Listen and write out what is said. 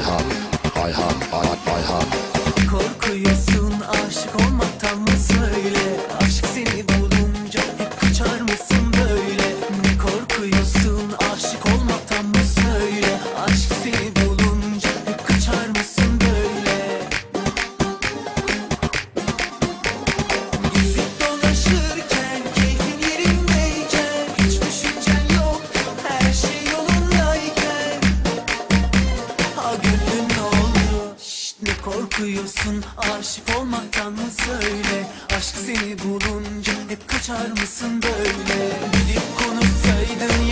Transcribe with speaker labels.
Speaker 1: 好。Ne korkuyorsun? Aşık olmaktan mı söyle? Aşk seni bulunca hep kaçar mısın böyle? Gidip konuşsaydın